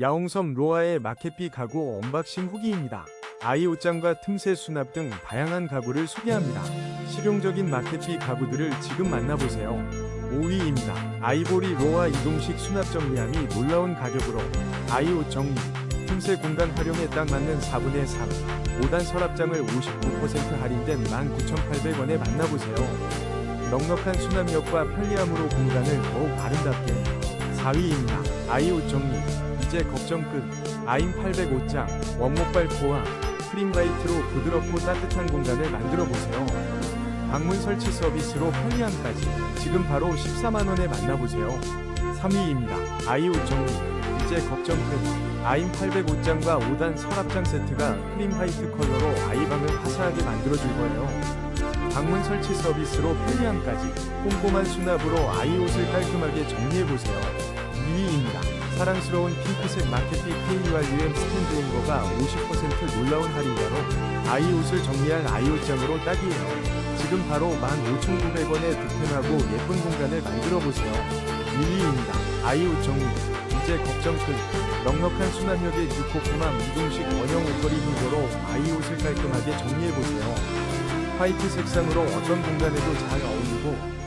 야옹섬 로아의 마켓비 가구 언박싱 후기입니다. 아이 옷장과 틈새 수납 등 다양한 가구를 소개합니다. 실용적인 마켓비 가구들을 지금 만나보세요. 5위입니다. 아이보리 로아 이동식 수납 정리함이 놀라운 가격으로 아이 옷 정리, 틈새 공간 활용에 딱 맞는 4분의 3, 5단 서랍장을 59% 할인된 19,800원에 만나보세요. 넉넉한 수납력과 편리함으로 공간을 더욱 아름답게 4위입니다. 아이 옷 정리 이제 걱정 끝 아임 805장 원목발 코와 크림 화이트로 부드럽고 따뜻한 공간을 만들어 보세요. 방문 설치 서비스로 편리함까지 지금 바로 14만원에 만나보세요. 3위입니다. 아이 옷 정리 이제 걱정 끝 아임 805장과 5단 서랍장 세트가 크림 화이트 컬러로 아이방을 화사하게 만들어줄 거예요. 방문 설치 서비스로 편리함까지 꼼꼼한 수납으로 아이 옷을 깔끔하게 정리해보세요. 2위입니다. 사랑스러운 핑크색 마켓비 KURUM 스탠드 앵거가 50% 놀라운 할인가로 아이 옷을 정리할 아이 옷장으로 딱이에요. 지금 바로 15,900원에 득템하고 예쁜 공간을 만들어보세요. 1위입니다. 아이 옷 정리 이제 걱정 끝 넉넉한 수납력의 뉴코코맘 이동식 원형 옷걸이 흰거로 아이 옷을 깔끔하게 정리해보세요. 화이트 색상으로 어떤 공간에도 잘 어울리고